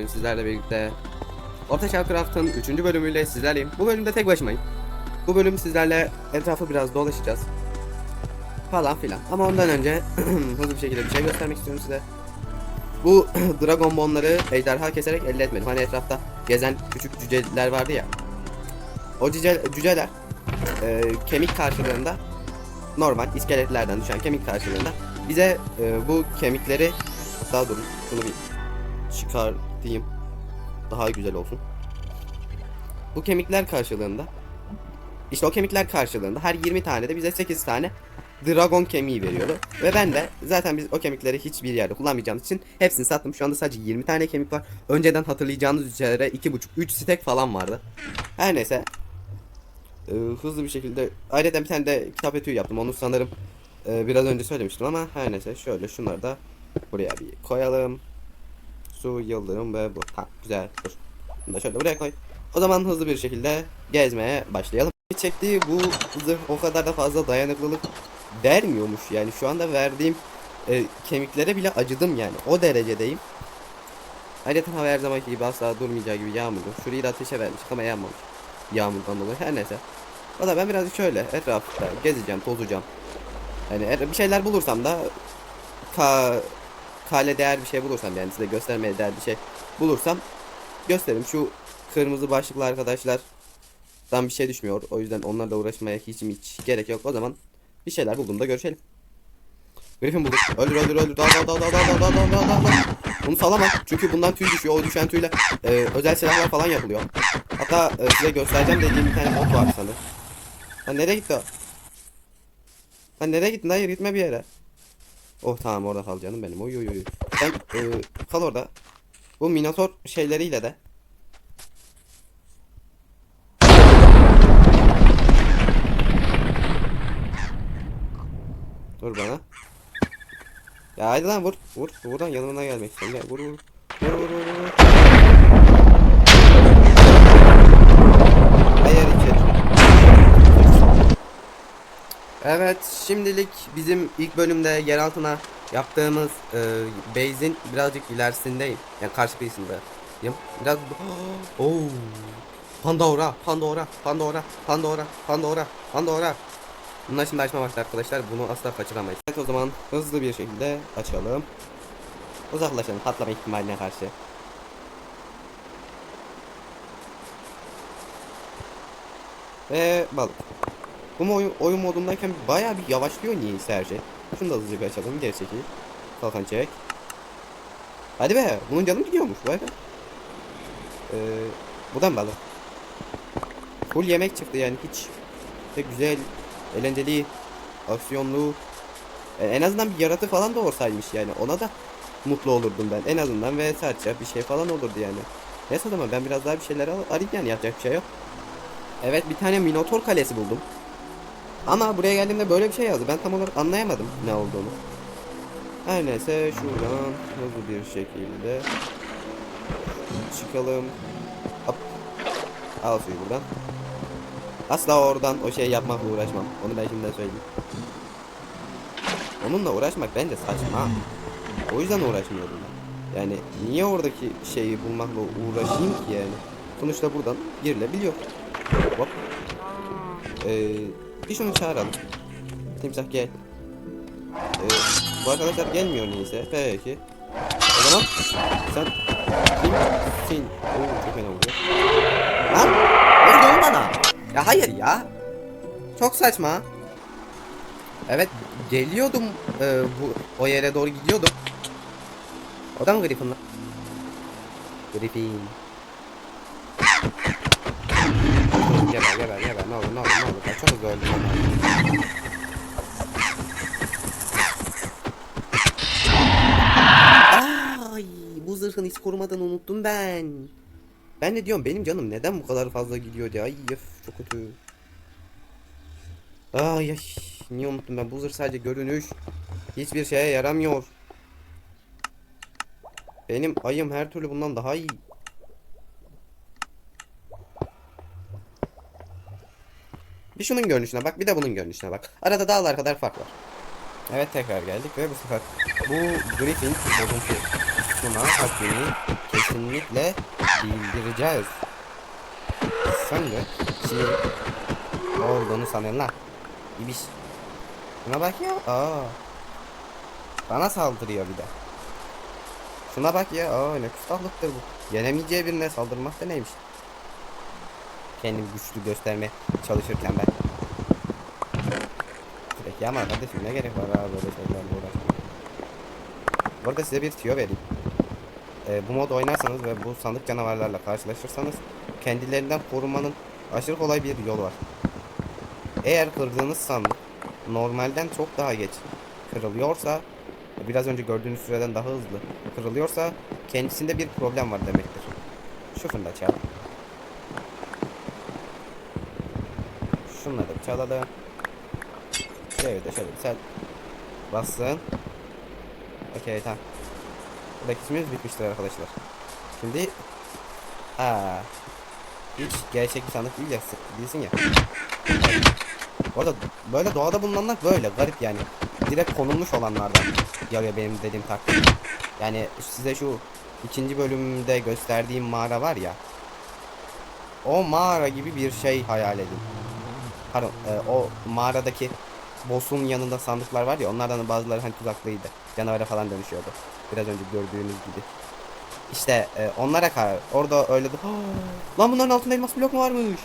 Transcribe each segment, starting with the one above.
Bugün sizlerle birlikte Orta Çağ Craft'ın 3. bölümüyle sizlerleyim. Bu bölümde tek başımayım. Bu bölüm sizlerle etrafı biraz dolaşacağız. Falan filan. Ama ondan önce hızlı bir şekilde bir şey göstermek istiyorum size. Bu Dragon Bonları ejderha keserek elde etmedim. Hani etrafta gezen küçük cüceler vardı ya. O cüce, cüceler e, kemik karşılığında normal iskeletlerden düşen kemik karşılığında bize e, bu kemikleri hatta durun şunu bir çıkartayım daha güzel olsun. Bu kemikler karşılığında işte o kemikler karşılığında her 20 tane de bize 8 tane dragon kemiği veriyordu. Ve ben de zaten biz o kemikleri hiçbir yerde kullanmayacağımız için hepsini sattım. Şu anda sadece 20 tane kemik var. Önceden hatırlayacağınız üzere 2,5-3 stek falan vardı. Her neyse. Ee, hızlı bir şekilde ayrıca bir tane de kitap etüyü yaptım. Onu sanırım e, biraz önce söylemiştim ama her neyse şöyle şunları da buraya bir koyalım. Su, yıldırım ve bu. Ha güzel dur. Bunu da şöyle buraya koy. O zaman hızlı bir şekilde gezmeye başlayalım. Çektiği bu zırh o kadar da fazla dayanıklılık vermiyormuş yani şu anda verdiğim e, kemiklere bile acıdım yani o derecedeyim. Ayrıca hava her zamanki gibi asla durmayacağı gibi yağmurlu. Şurayı da ateşe vermiş ama yanmamış. Yağmurdan dolayı her neyse. Valla ben birazcık şöyle etrafta gezeceğim, tozacağım. Yani bir şeyler bulursam da ka kale değer bir şey bulursam yani size göstermeye değer bir şey bulursam gösteririm. Şu kırmızı başlıklı arkadaşlar dan bir şey düşmüyor. O yüzden onlarla uğraşmaya hiç mi hiç gerek yok. O zaman bir şeyler bulduğumda görüşelim. Griffin bulduk. Öldür öldür öldür. Dal dal dal dal dal dal dal dal dal. Bunu salamam. Çünkü bundan tüy düşüyor. O düşen tüyle e, özel silahlar falan yapılıyor. Hatta e, size göstereceğim dediğim bir tane mod var sanırım. Lan nereye gitti o? Lan nereye gittin? Hayır gitme bir yere. Oh tamam orada kal canım benim. Oy oy oy. Sen e, kal orada. Bu Minotaur şeyleriyle de. Dur bana. Ya hadi lan vur. Vur. Buradan yanımına gelmek istiyorum. Gel vur vur. Vur vur vur vur. Hayır içeri. Evet şimdilik bizim ilk bölümde yer altına yaptığımız e, base'in birazcık ilerisindeyim. Yani karşı kıyısındayım. Biraz Oo. Pandora, Pandora, Pandora, Pandora, Pandora, Pandora. Bunlar şimdi açma vakti arkadaşlar. Bunu asla kaçıramayız. Evet o zaman hızlı bir şekilde açalım. Uzaklaşalım patlama ihtimaline karşı. Ve balık. Bu oyun, oyun modundayken bayağı bir yavaşlıyor niyeyse her şey. Şunu da hızlıca bir açalım. Geri çekil. Kalkan çek. Hadi be. Bunun canı gidiyormuş. Vay be. Ee, buradan balık. Full yemek çıktı yani hiç de güzel, eğlenceli, aksiyonlu. e, en azından bir yaratı falan da olsaymış yani. Ona da mutlu olurdum ben. En azından ve sadece bir şey falan olurdu yani. Neyse o zaman ben biraz daha bir şeyler arayayım yani yapacak bir şey yok. Evet bir tane Minotaur kalesi buldum. Ama buraya geldiğimde böyle bir şey yazdı. Ben tam olarak anlayamadım ne olduğunu. Her neyse şuradan hızlı bir şekilde çıkalım. Hop. Al suyu buradan. Asla oradan o şey yapmakla uğraşmam. Onu ben şimdiden söyleyeyim. Onunla uğraşmak bence saçma. O yüzden uğraşmıyorum ben. Yani niye oradaki şeyi bulmakla uğraşayım ki yani? Sonuçta buradan girilebiliyor. Hop. Ee, bir şunu çağıralım. Timsah gel. Ee, bu arkadaşlar gelmiyor neyse. Peki. O zaman sen kimsin? Oo çok fena vuruyor. Lan! Vurdun bana. Ya hayır ya. Çok saçma. Evet geliyordum e, bu o yere doğru gidiyordum. O da mı Griffin lan? Griffin. Geber geber geber ne olur ne olur ne olur. Çok hızlı öldüm ama. Ay bu zırhın hiç korumadan unuttum ben. Ben de diyorum benim canım neden bu kadar fazla gidiyor diye. Ay öf, çok kötü. Ay ay niye unuttum ben bu zırh sadece görünüş. Hiçbir şeye yaramıyor. Benim ayım her türlü bundan daha iyi. Bir şunun görünüşüne bak bir de bunun görünüşüne bak. Arada dağlar kadar fark var. Evet tekrar geldik ve bu sefer bu Griffin bozuntu şuna hakkını kesinlikle bildireceğiz. Sen de şimdi olduğunu sanıyorsun lan. İbiş. Şuna bak ya. Aa. Bana saldırıyor bir de. Şuna bak ya. Aa ne küstahlıktır bu. Yenemeyeceği birine saldırmak da neymiş? Kendimi güçlü göstermeye çalışırken ben. Peki ama kardeşim ne gerek var abi böyle şeylerle uğraşmaya. Bu arada size bir tüyo vereyim. Ee, bu mod oynarsanız ve bu sandık canavarlarla karşılaşırsanız kendilerinden korunmanın aşırı kolay bir yolu var. Eğer kırdığınız sandık normalden çok daha geç kırılıyorsa biraz önce gördüğünüz süreden daha hızlı kırılıyorsa kendisinde bir problem var demektir. Şu fırında Şunları çalalım. Şöyle de şöyle sen bassın. Okey tamam. Buradaki işimiz bitmiştir arkadaşlar. Şimdi ha hiç gerçek bir sandık değil ya değilsin ya. Bu arada böyle doğada bulunanlar böyle garip yani. Direkt konulmuş olanlardan yarıyor benim dediğim taktik. Yani size şu ikinci bölümde gösterdiğim mağara var ya. O mağara gibi bir şey hayal edin. Pardon, e, o mağaradaki boss'un yanında sandıklar var ya onlardan da bazıları hani tuzaklıydı. Canavara falan dönüşüyordu. Biraz önce gördüğünüz gibi. İşte e, onlara karar. Orada öyle de "Aa, lan bunların altında elmas blok mu varmış?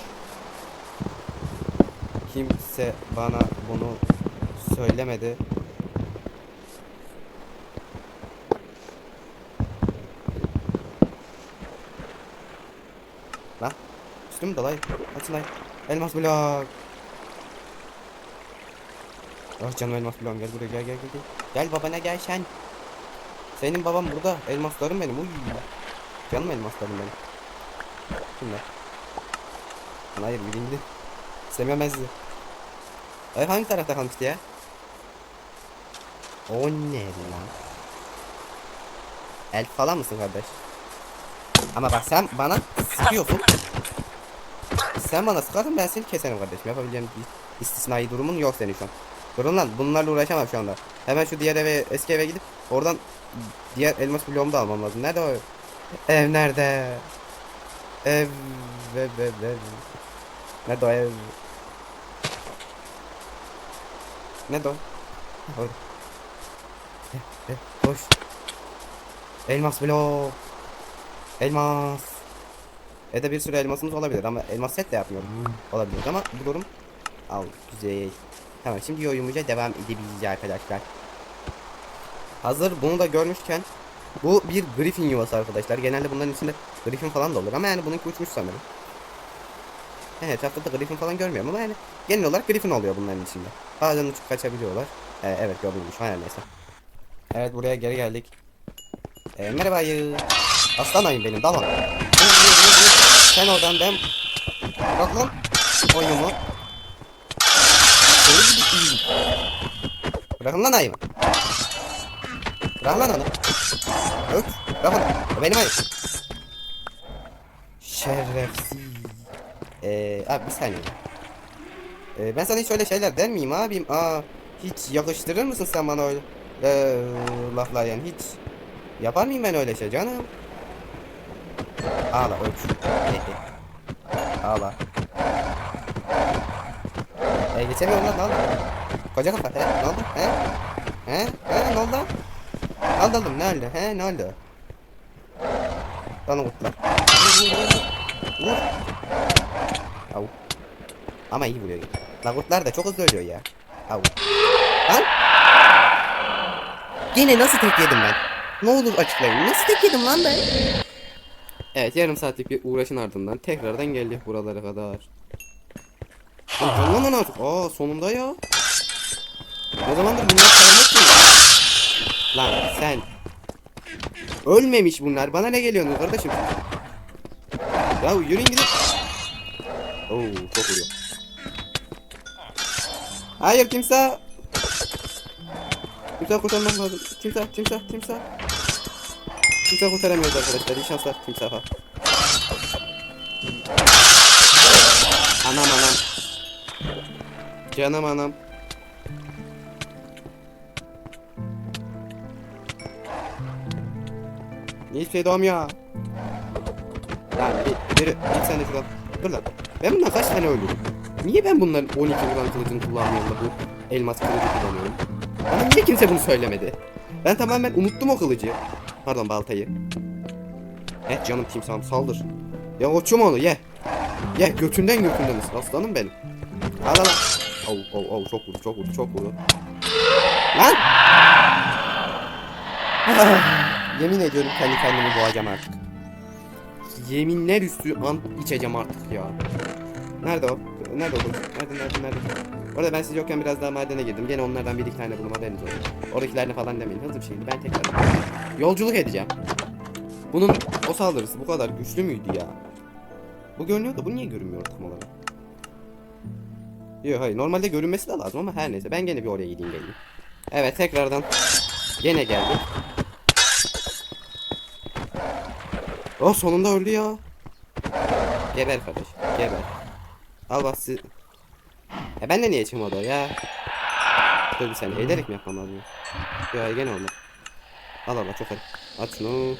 Kimse bana bunu söylemedi. Lan üstüm dolay. Açın lan. Elmas blok. Ah canım elmas bloğum gel buraya gel gel gel. Gel, gel babana gel sen. Senin babam burada. Elmaslarım benim. Uy. Canım elmaslarım benim. Kimler? Hayır bilindi. Sizi. Ay hangi tarafta kalmıştı ya? O ne lan? Elf falan mısın kardeş? Ama bak sen bana sıkıyorsun. Sen bana sıkarsın ben seni keserim kardeşim. Yapabileceğim bir istisnai durumun yok senin şu an. Durun lan bunlarla uğraşamam şu anda. Hemen şu diğer eve eski eve gidip oradan diğer elmas bloğumu da almam lazım. Nerede o ev? Nerede? Ev ev ev ev. Nerede o ev? Nerede o? Orada. Eh, eh, Koş. Elmas blok. Elmas. Evde bir sürü elmasımız olabilir ama elmas set de yapmıyorum. Olabilir ama bu durum al güzel. Tamam şimdi oyunumuza devam edebiliriz arkadaşlar. Hazır bunu da görmüşken bu bir griffin yuvası arkadaşlar. Genelde bunların içinde griffin falan da olur ama yani bununki uçmuş sanırım. Evet etrafta da griffin falan görmüyorum ama yani genel olarak griffin oluyor bunların içinde. Bazen uçup kaçabiliyorlar. Ee, evet görülmüş her neyse. Evet buraya geri geldik. Ee, merhaba ayı. Aslan ayım benim tamam. Sen oradan ben Bak lan oyumu. Bırakın lan ayımı. Bırak lan onu. Öt. Bırak onu. O benim ayım. Şerefsiz. Ee, abi bir saniye. Ee, ben sana hiç öyle şeyler der miyim abim? Aa, hiç yakıştırır mısın sen bana öyle ee, laflar yani hiç yapar mıyım ben öyle şey canım? Ağla öp. Ağla. E geçemiyorum lan oldu? Koca kafa he oldu he? He? He? Ne oldu oğlum ne oldu he ne oldu? Bana kurtlar. Vur vur vur. Ama iyi vuruyor. La kurtlar da çok hızlı ölüyor ya. Au. Lan. Yine nasıl tek yedim ben? Ne olur açıklayın. Nasıl tek yedim lan ben? Evet yarım saatlik bir uğraşın ardından tekrardan geldik buralara kadar. Lan lan lan artık. Aa sonunda ya. Ne zamandır bunlar sarmak mı? Lan sen. Ölmemiş bunlar. Bana ne geliyorsun kardeşim? Ya yürüyün gidin. Oo çok vuruyor. Hayır kimse. Kimse kurtarmam lazım. Kimse, kimse, kimse. Kimse kurtaramıyoruz arkadaşlar. İyi şanslar timsaha. Anam anam. Canım anam. Hiçbir şey doğmuyor? Lan bir, biri, git sen de şuradan. Dur lan. Ben bundan kaç tane öldürdüm? Niye ben bunların 12 vuran kılıcını kullanmıyorum da bu elmas kılıcı kullanıyorum? Bana niye kimse bunu söylemedi? Ben tamamen unuttum o kılıcı. Pardon baltayı. Evet canım timsahım saldır. Ya koçum onu ye. Ye götünden götünden ısır aslanım benim. Al al. Au au au çok vurdu çok vurdu çok vurdu. Lan! Ah, Yemin ediyorum kendi kendimi boğacağım artık. Yeminler üstü an içeceğim artık ya. Nerede o? Nerede o? Nerede nerede nerede? Orada ben siz yokken biraz daha madene girdim. Gene onlardan bir iki tane bulma haberiniz olsun. Oradakilerine falan demeyin. Hızlı bir şekilde ben tekrar yolculuk edeceğim. Bunun o saldırısı bu kadar güçlü müydü ya? Bu görünüyor da bu niye görünmüyor tam olarak? Yok hayır normalde görünmesi de lazım ama her neyse ben gene bir oraya gideyim geleyim. Evet tekrardan gene geldi. Oh sonunda öldü ya. Geber kardeş geber. Al bak siz... E ben de niye çıkmadı o ya? Dur bir saniye eğilerek mi yapmam lazım? Ya gene olmadı. Al al çok hadi. At şunu.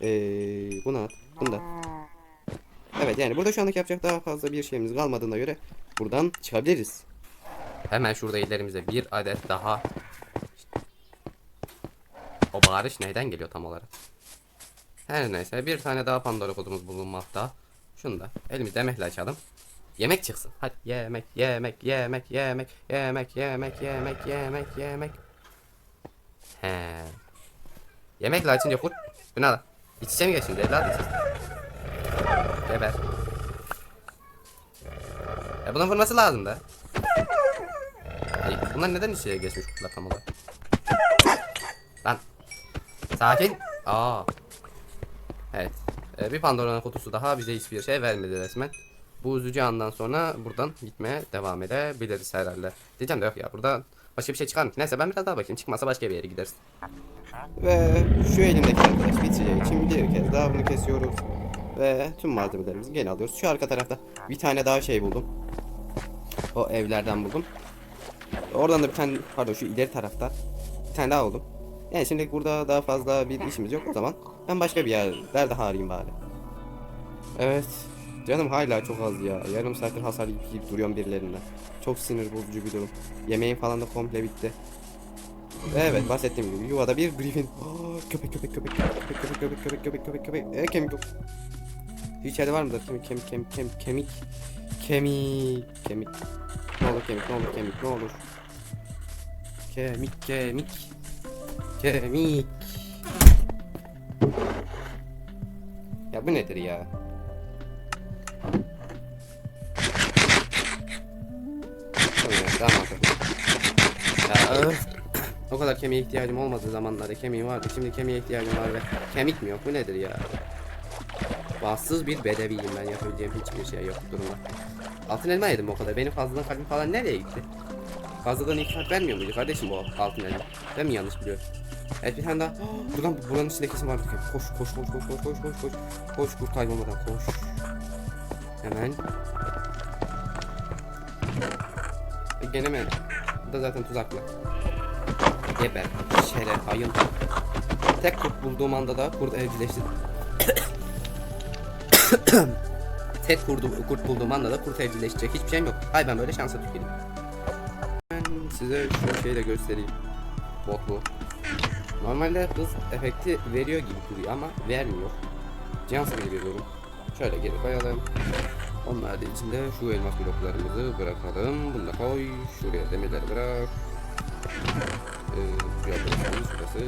Eee bunu at. Bunu da. Evet yani burada şu anlık yapacak daha fazla bir şeyimiz kalmadığına göre buradan çıkabiliriz. Hemen şurada ilerimize bir adet daha o bağırış neyden geliyor tam olarak? Her neyse bir tane daha Pandora kodumuz bulunmakta. Şunu da elimizde emekle açalım. Yemek çıksın. Hadi yemek, yemek, yemek, yemek, yemek, yemek, yemek, yemek, yemek. He. Yemekle açınca fut. Bu ne lan? İç içe mi geçin evladım? Geber. E bunun vurması lazım da. Bunlar neden içeri geçmiş kutlar tam olarak? Lan. Sakin. Aa. Evet. Ee, bir Pandora'nın kutusu daha bize hiçbir şey vermedi resmen. Bu üzücü andan sonra buradan gitmeye devam edebiliriz herhalde. Diyeceğim de yok ya burada başka bir şey çıkar mı? Neyse ben biraz daha bakayım. Çıkmazsa başka bir yere gideriz. Ve şu elimdeki arkadaş biteceği için bir kez daha bunu kesiyoruz. Ve tüm malzemelerimizi geri alıyoruz. Şu arka tarafta bir tane daha şey buldum. O evlerden buldum. Oradan da bir tane pardon şu ileri tarafta bir tane daha buldum. Yani şimdi burada daha fazla bir işimiz yok o zaman. Ben başka bir yerlerde arayayım bari. Evet. Canım hala çok az ya. Yarım saattir hasar yiyip yiyip duruyorum birilerinden. Çok sinir bozucu bir durum. Yemeğim falan da komple bitti. Evet bahsettiğim gibi yuvada bir Griffin. Aa, köpek köpek köpek köpek köpek köpek köpek köpek köpek köpek. E kemik yok. İçeride var mıdır? Kemik kemik kemik kemik kemik. Kemik kemik. Ne olur kemik ne olur kemik ne olur. Kemik kemik. Kemik. Ya bu nedir ya? Mantıklı. Ya, öf. o kadar kemiğe ihtiyacım olmadığı zamanlarda kemiğim vardı. Şimdi kemiğe ihtiyacım var ve kemik mi yok? Bu nedir ya? Bahtsız bir bedeviyim ben yapabileceğim hiçbir şey yok durumda. Altın elma yedim o kadar. Benim fazladan kalbim falan nereye gitti? Fazladan iltifat vermiyor muydu kardeşim bu altın elma? Ben mi yanlış biliyorum? Evet bir tane daha. Dur lan buranın içinde kesin vardı. Koş koş koş koş koş koş koş koş. Koş kurt kaybolmadan koş. Hemen. E, gene mi? Bu da zaten tuzaklı. Geber. Şeref ayın. Tek kurt bulduğum anda da kurt evcilleşti. Tek kurdu, kurt bulduğum anda da kurt evcilleşecek hiçbir şeyim yok. Hay ben böyle şansa tüküreyim. Ben size şu şeyi de göstereyim. Bot bu. Normalde hız efekti veriyor gibi duruyor ama vermiyor. Cansız veriyorum. Şöyle geri koyalım. Onlar da içinde şu elmas bloklarımızı bırakalım. Bunu da koy. Şuraya demirleri bırak. Ee, şuraya bırakalım. Şurası.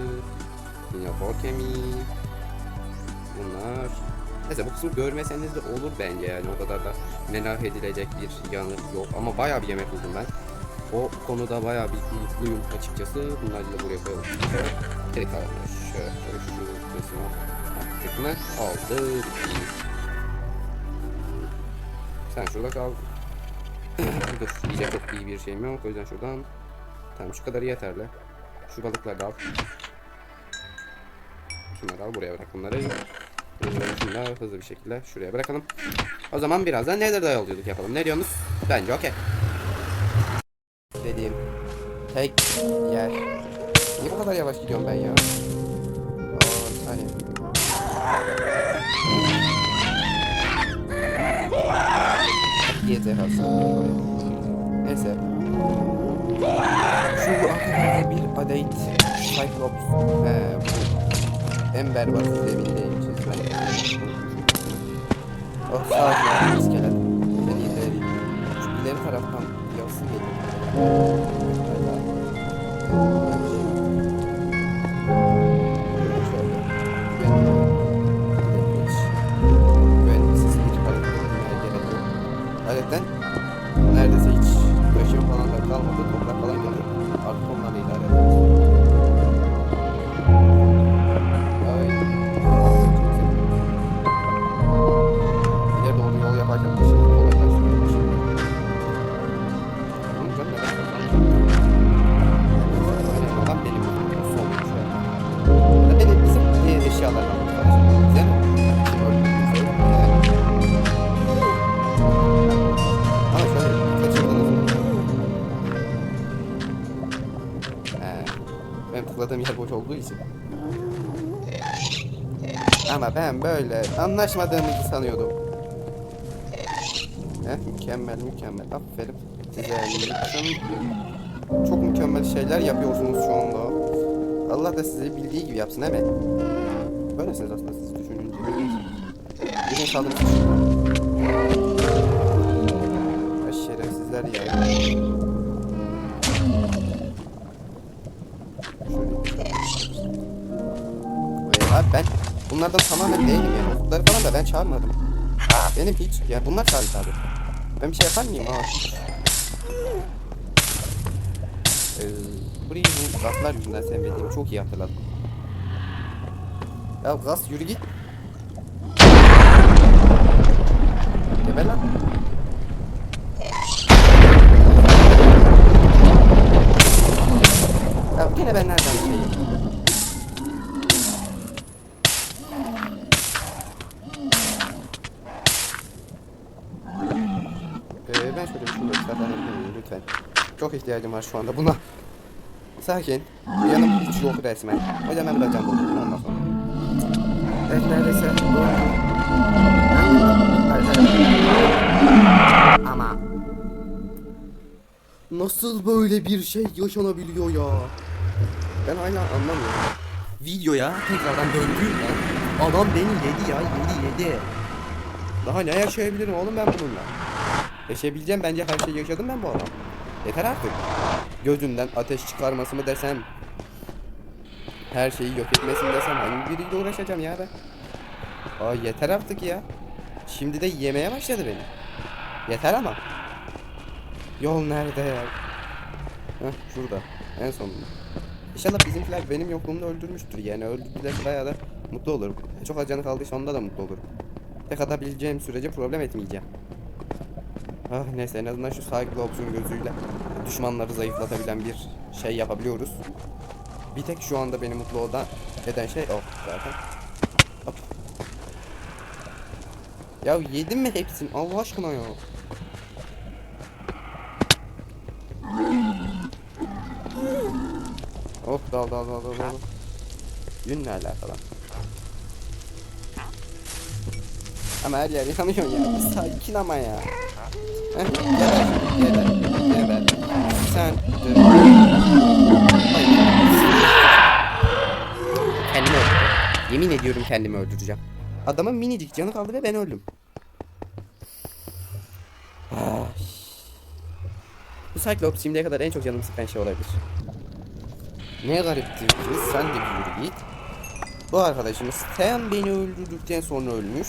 Yine kemiği. Bunlar. Neyse bu kısmı görmeseniz de olur bence yani o kadar da merak edilecek bir yanı yok ama bayağı bir yemek buldum ben. O konuda bayağı bir mutluyum açıkçası. Bunları da buraya koyalım. Geri kalanlar şöyle şu kısmı attık mı? Oldu. Sen şurada kal. Dur yiyecek çok iyi bir şeyim yok o yüzden şuradan. Tamam şu kadar yeterli. Şu balıkları da al. Şunları al buraya bırak bunları. Şimdi daha hızlı bir şekilde şuraya bırakalım. O zaman birazdan Nether'da yolculuk yapalım. Ne diyorsunuz? Bence okey. Dediğim tek yer. Niye bu kadar yavaş gidiyorum ben ya? Hani. Oo, bir saniye. Yedi hasar. Neyse. Şu akıllarda bir adet Cyclops. Ee, bu. Ember var diye bildiğim bildiğiniz ben. Oh sağ ol iskelet. Ben ileri. Şu ileri taraftan yası geliyor. Şöyle. Ama ben böyle anlaşmadığımızı sanıyordum. Heh, mükemmel mükemmel. Aferin. Size. Çok mükemmel şeyler yapıyorsunuz şu anda. Allah da sizi bildiği gibi yapsın değil mi? Böylesiniz aslında siz düşününce. Birini saldırı şerefsizler ya. Şöyle. Bunlardan tamamen değilim yani. Bunları falan da ben çağırmadım. Benim hiç, ya bunlar çağırdı abi. Ben bir şey yapar mıyım? Aa. Ee, burayı bu gazlar yüzünden sevmediğimi çok iyi hatırladım. Ya gaz yürü git. Geber lan. Ya yine ben nereden bileyim? Çok ihtiyacım var şu anda buna. Sakin. Yanım hiç yok resmen. O yüzden ben bırakacağım bunu ondan sonra. Evet neredeyse. Ama Nasıl böyle bir şey yaşanabiliyor ya? Ben hala anlamıyorum. Videoya tekrardan döndüğümde adam beni yedi ya yedi yedi. Daha ne yaşayabilirim oğlum ben bununla? Yaşayabileceğim bence her şeyi yaşadım ben bu adam. Yeter artık. Gözünden ateş çıkarması mı desem? Her şeyi yok etmesi mi desem? Hangi biriyle uğraşacağım ya ben? Aa yeter artık ya. Şimdi de yemeye başladı beni. Yeter ama. Yol nerede ya? Heh şurada. En sonunda. İnşallah bizimkiler benim yokluğumda öldürmüştür yani öldürdüler bayağı da mutlu olurum. Çok az canı kaldıysa onda da mutlu olurum. Tek atabileceğim sürece problem etmeyeceğim. Ah neyse en azından şu Cyclops'un gözüyle düşmanları zayıflatabilen bir şey yapabiliyoruz. Bir tek şu anda beni mutlu olan eden şey o zaten. Hop. Ya yedim mi hepsini Allah aşkına ya. Hop dal dal dal dal dal. Yün ne alakalı? Ama her yer yanıyor ya. Sakin ama ya. Sen de... Kendimi öldürdüm. Yemin ediyorum kendimi öldüreceğim. Adamın minicik canı kaldı ve ben öldüm. Ay. Bu Cyclops şimdiye kadar en çok canımı sıkan şey olabilir. Ne gariptir ki sen de bir git. Bu arkadaşımız Stan beni öldürdükten sonra ölmüş.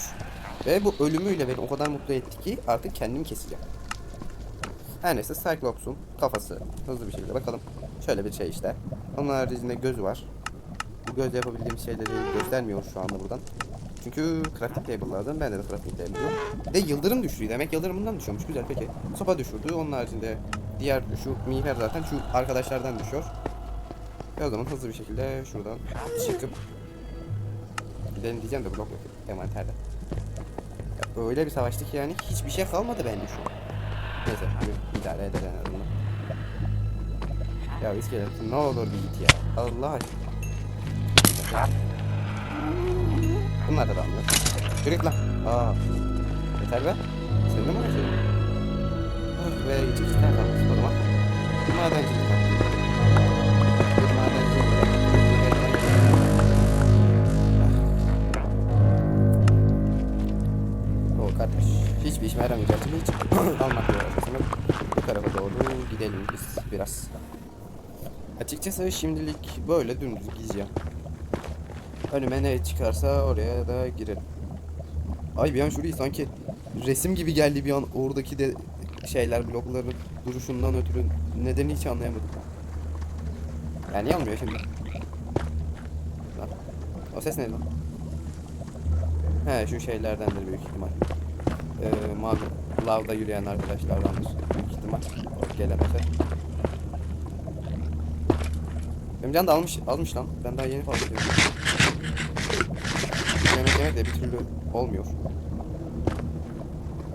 Ve bu ölümüyle beni o kadar mutlu etti ki artık kendimi keseceğim. Her neyse Cyclops'un kafası hızlı bir şekilde bakalım. Şöyle bir şey işte. Onun haricinde gözü var. Bu gözle yapabildiğim şeyleri göstermiyor şu anda buradan. Çünkü crafting table'lardan bende de crafting table de yıldırım düştü. Demek yıldırımından düşüyormuş. Güzel peki. Sopa düşürdü. Onun haricinde diğer şu miğfer zaten şu arkadaşlardan düşüyor. Ve o zaman hızlı bir şekilde şuradan çıkıp gidelim diyeceğim de blok yok envanterde. Öyle bir savaştık yani hiçbir şey kalmadı bende şu an. Neyse bir idare eder en azından. Ya iskelet ne olur bir git ya. Allah aşkına. Bunlar da damlıyor. Yürü lan. Aa. Yeter be. Sen de mi uğraşıyorsun? ve çıkışlar kalmış o zaman. Madencilik kardeş. Hiçbir işime yaramayacağı için hiç almak doğru gidelim biz biraz. Açıkçası şimdilik böyle dümdüz gideceğim. Önüme ne çıkarsa oraya da girelim. Ay bir an şurayı sanki resim gibi geldi bir an oradaki de şeyler blokların duruşundan ötürü nedeni hiç anlayamadım. Yani olmuyor şimdi? Lan. O ses ne lan? He şu şeylerdendir büyük ihtimal. Ee, mavi lavda yürüyen arkadaşlardandır büyük ihtimal. O gelen efe. Benim can da almış, almış lan. Ben daha yeni fark ediyorum. Yemek yemek de bir türlü olmuyor.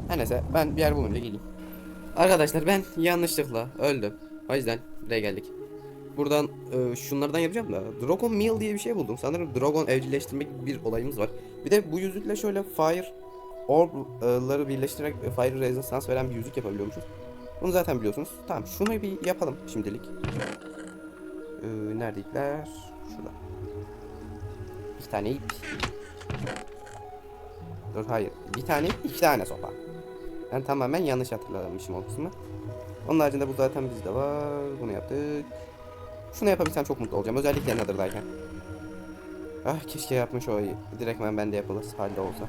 Her neyse ben bir yer bulunca geleyim. Arkadaşlar ben yanlışlıkla öldüm. O yüzden buraya geldik. Buradan e, şunlardan yapacağım da Dragon Meal diye bir şey buldum. Sanırım Dragon evcilleştirmek bir olayımız var. Bir de bu yüzükle şöyle Fire Orb'ları birleştirerek e, Fire Resistance veren bir yüzük yapabiliyormuşuz. Bunu zaten biliyorsunuz. Tamam şunu bir yapalım şimdilik. Ee, nerede ipler? Şurada. İki tane ip. Dur hayır. Bir tane ip, iki tane sopa. Ben tamamen yanlış hatırlamışım o kısmı. Onun haricinde bu zaten bizde var. Bunu yaptık. Şunu yapabilsem çok mutlu olacağım. Özellikle Nether'dayken. Ah keşke yapmış o direktmen bende yapılır halde olsa.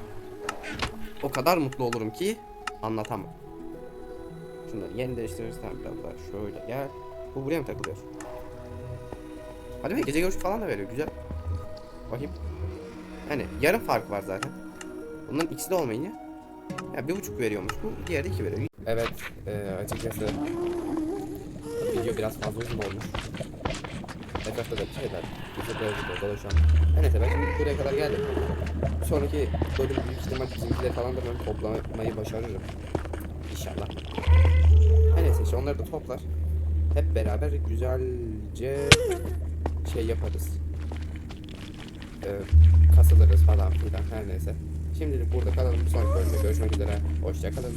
O kadar mutlu olurum ki anlatamam. Şunları yeni değiştirirsen biraz şöyle gel. Bu buraya mı takılıyor? Hadi be gece görüşü falan da veriyor güzel. Bakayım. Yani yarım fark var zaten. Bunların ikisi de olmayınca. Ya bir buçuk veriyormuş bu, diğeri iki veriyor. Evet, e, açıkçası video biraz fazla uzun olmuş. Etrafta da bir şeyler, bize böyle bir dolaşan. Her neyse ben şimdi buraya kadar geldim. Sonraki bölüm büyük ihtimal bizimkileri falan da ben toplamayı başarırım. İnşallah. Neyse onları da toplar. Hep beraber güzelce şey yaparız. Ee, kasılırız falan filan her neyse. Şimdilik burada kalalım. Bir sonraki bölümde görüşmek üzere. Hoşçakalın.